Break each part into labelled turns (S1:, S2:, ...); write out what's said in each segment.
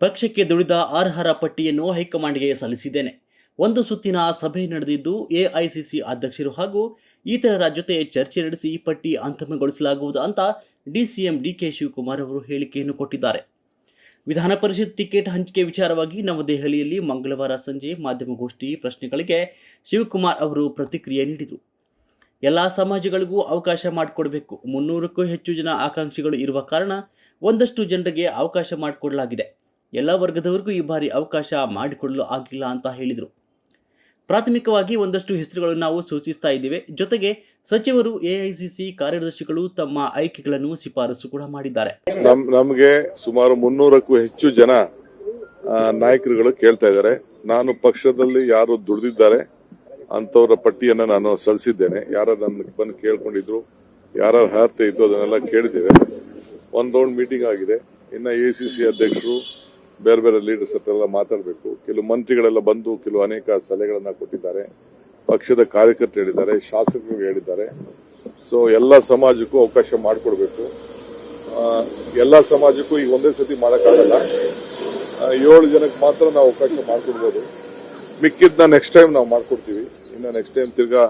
S1: ಪಕ್ಷಕ್ಕೆ ದುಡಿದ ಅರ್ಹರ ಪಟ್ಟಿಯನ್ನು ಹೈಕಮಾಂಡ್ಗೆ ಸಲ್ಲಿಸಿದ್ದೇನೆ. ಒಂದು ಸುತ್ತಿನ ಸಭೆ ನಡೆದಿದ್ದು ಎಐಸಿಸಿ ಅಧ್ಯಕ್ಷರು ಹಾಗೂ ಇತರರ ಜೊತೆ ಚರ್ಚೆ ನಡೆಸಿ ಪಟ್ಟಿ ಅಂತಿಮಗೊಳಿಸಲಾಗುವುದು ಅಂತ ಡಿಸಿಎಂ ಡಿಕೆ ಶಿವಕುಮಾರ್ ಅವರು ಹೇಳಿಕೆಯನ್ನು ಕೊಟ್ಟಿದ್ದಾರೆ. ವಿಧಾನ ಪರಿಷತ್ ಟಿಕೆಟ್ ಹಂಚಿಕೆ ವಿಚಾರವಾಗಿ ನವದೆಹಲಿಯಲ್ಲಿ ಮಂಗಳವಾರ ಸಂಜೆ ಮಾಧ್ಯಮಗೋಷ್ಠಿ ಪ್ರಶ್ನೆಗಳಿಗೆ ಶಿವಕುಮಾರ್ ಅವರು ಪ್ರತಿಕ್ರಿಯೆ ನೀಡಿದರು. ಎಲ್ಲ ಸಮಾಜಗಳಿಗೂ ಅವಕಾಶ ಮಾಡಿಕೊಡಬೇಕು. ಮುನ್ನೂರಕ್ಕೂ ಹೆಚ್ಚು ಜನ ಆಕಾಂಕ್ಷಿಗಳು ಇರುವ ಕಾರಣ ಒಂದಷ್ಟು ಜನರಿಗೆ ಅವಕಾಶ ಮಾಡಿಕೊಡಲಾಗಿದೆ. ಎಲ್ಲ ವರ್ಗದವರಿಗೂ ಈ ಬಾರಿ ಅವಕಾಶ ಮಾಡಿಕೊಡಲು ಆಗಿಲ್ಲ ಅಂತ ಹೇಳಿದರು. ಪ್ರಾಥಮಿಕವಾಗಿ ಒಂದಷ್ಟು ಹೆಸರುಗಳನ್ನು ನಾವು ಸೂಚಿಸ್ತಾ ಇದ್ದೇವೆ. ಜೊತೆಗೆ ಸಚಿವರು ಎಐಸಿಸಿ ಕಾರ್ಯದರ್ಶಿಗಳು ತಮ್ಮ ಆಯ್ಕೆಗಳನ್ನು ಶಿಫಾರಸು ಕೂಡ ಮಾಡಿದ್ದಾರೆ.
S2: ನಮಗೆ ಸುಮಾರು ಮುನ್ನೂರಕ್ಕೂ ಹೆಚ್ಚು ಜನ ನಾಯಕರುಗಳು ಕೇಳ್ತಾ ಇದ್ದಾರೆ. ನಾನು ಪಕ್ಷದಲ್ಲಿ ಯಾರು ದುಡಿದಿದ್ದಾರೆ ಅಂತವರ ಪಟ್ಟಿಯನ್ನು ನಾನು ಸಲ್ಲಿಸಿದ್ದೇನೆ. ಯಾರ ಬಂದು ಕೇಳ್ಕೊಂಡಿದ್ರು, ಯಾರು ಅರ್ಹತೆ ಇತ್ತು ಅದನ್ನೆಲ್ಲ ಕೇಳಿದ್ದೇವೆ. ಒಂದು ರೌಂಡ್ ಮೀಟಿಂಗ್ ಆಗಿದೆ. ಇನ್ನ ಎ ಸಿ ಸಿ ಅಧ್ಯಕ್ಷರು ಬೇರೆ ಬೇರೆ ಲೀಡರ್ಸ್ ಹತ್ರ ಎಲ್ಲ ಮಾತಾಡಬೇಕು. ಕೆಲವು ಮಂತ್ರಿಗಳೆಲ್ಲ ಬಂದು ಕೆಲವು ಅನೇಕ ಸಲಹೆಗಳನ್ನ ಕೊಟ್ಟಿದ್ದಾರೆ. ಪಕ್ಷದ ಕಾರ್ಯಕರ್ತರು ಹೇಳಿದ್ದಾರೆ, ಶಾಸಕರು ಹೇಳಿದ್ದಾರೆ. ಸೊ ಎಲ್ಲ ಸಮಾಜಕ್ಕೂ ಅವಕಾಶ ಮಾಡಿಕೊಡ್ಬೇಕು. ಎಲ್ಲ ಸಮಾಜಕ್ಕೂ ಈಗ ಒಂದೇ ಸತಿ ಮಾಡೋಕ್ಕಾಗಲ್ಲ. ಏಳು ಜನಕ್ಕೆ ಮಾತ್ರ ನಾವು ಅವಕಾಶ ಮಾಡಿಕೊಡ್ಬೋದು. ಮಿಕ್ಕಿದ್ನ ನೆಕ್ಸ್ಟ್ ಟೈಮ್ ನಾವು ಮಾಡಿಕೊಡ್ತೀವಿ. ಇನ್ನು ನೆಕ್ಸ್ಟ್ ಟೈಮ್ ತಿರ್ಗಾ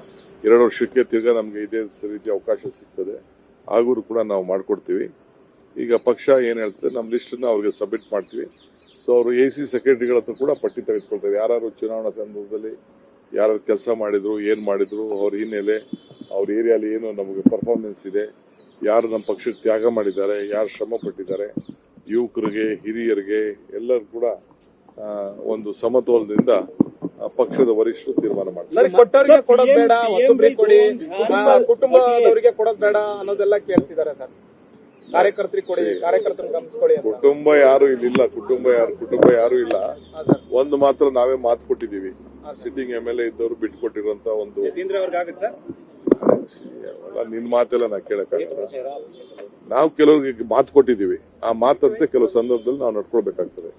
S2: ಎರಡು ವರ್ಷಕ್ಕೆ ತಿರ್ಗಾ ನಮಗೆ ಇದೇ ರೀತಿ ಅವಕಾಶ ಸಿಗ್ತದೆ. ಆಗೂ ಕೂಡ ನಾವು ಮಾಡ್ಕೊಡ್ತೀವಿ. ಈಗ ಪಕ್ಷ ಏನ್ ಹೇಳ್ತದೆ ನಮ್ಮ ಲಿಸ್ಟ್ನ ಅವ್ರಿಗೆ ಸಬ್ಮಿಟ್ ಮಾಡ್ತೀವಿ. ಸೊ ಅವರು ಎ ಸಿ ಸೆಕ್ರೆಟರಿಗಳ ಹತ್ರ ಕೂಡ ಪಟ್ಟಿ ತೆಗೆದುಕೊಳ್ತಾರೆ. ಯಾರು ಚುನಾವಣಾ ಸಂದರ್ಭದಲ್ಲಿ ಯಾರು ಕೆಲಸ ಮಾಡಿದ್ರು ಏನ್ ಮಾಡಿದ್ರು ಅವ್ರ ಹಿನ್ನೆಲೆ ಅವ್ರ ಏರಿಯಾಲಿ ಏನು ನಮಗೆ ಪರ್ಫಾರ್ಮೆನ್ಸ್ ಇದೆ ಯಾರು ನಮ್ಮ ಪಕ್ಷಕ್ಕೆ ತ್ಯಾಗ ಮಾಡಿದ್ದಾರೆ ಯಾರು ಶ್ರಮ ಪಟ್ಟಿದ್ದಾರೆ ಯುವಕರಿಗೆ ಹಿರಿಯರಿಗೆ ಎಲ್ಲರೂ ಕೂಡ ಒಂದು ಸಮತೋಲದಿಂದ ಪಕ್ಷದ ವರಿಷ್ಠರು ತೀರ್ಮಾನ ಮಾಡ್ತಾರೆ.
S3: ಸರ್ ಕೊಟ್ಟವರಿಗೆ ಕೊಡೋದ್ ಬೇಡ ಹೊಸಬ್ರಿಗೆ ಕೊಡಿ ಕುಟುಂಬದವರಿಗೆ ಕೊಡೋದ್ ಬೇಡ ಅನ್ನೋದೆಲ್ಲ ಕೇಳ್ತಿದ್ದಾರೆ ಸರ್. ಕಾರ್ಯಕರ್ತರಿಗೆ ಕೊಡಿ ಕಾರ್ಯಕರ್ತರಿಗೆ ಗಮನಿಸ್ಕೊಳ್ಳಿ ಅಂತ.
S2: ಕುಟುಂಬ ಯಾರು ಇಲ್ಲಿಲ್ಲ ಕುಟುಂಬ ಯಾರು ಕುಟುಂಬ ಯಾರು ಇಲ್ಲ. ಒಂದು ಮಾತ್ರ ನಾವೇ ಮಾತು ಕೊಟ್ಟಿದೀವಿ ಸಿಟ್ಟಿಂಗ್ ಎಂ ಎಲ್ ಎ ಇದ್ದವರು ಬಿಟ್ಕೊಟ್ಟಿರುವಂತ ಒಂದು ನಿನ್ ಮಾತೆಲ್ಲ ನಾ ಕೇಳಕ್ಕಾಗಲ್ಲ. ನಾವು ಕೆಲವ್ರಿಗೆ ಮಾತು ಕೊಟ್ಟಿದ್ದೀವಿ. ಆ ಮಾತಂತೆ ಕೆಲವು ಸಂದರ್ಭದಲ್ಲಿ ನಾವು ನಡ್ಕೊಳ್ಬೇಕಾಗ್ತದೆ.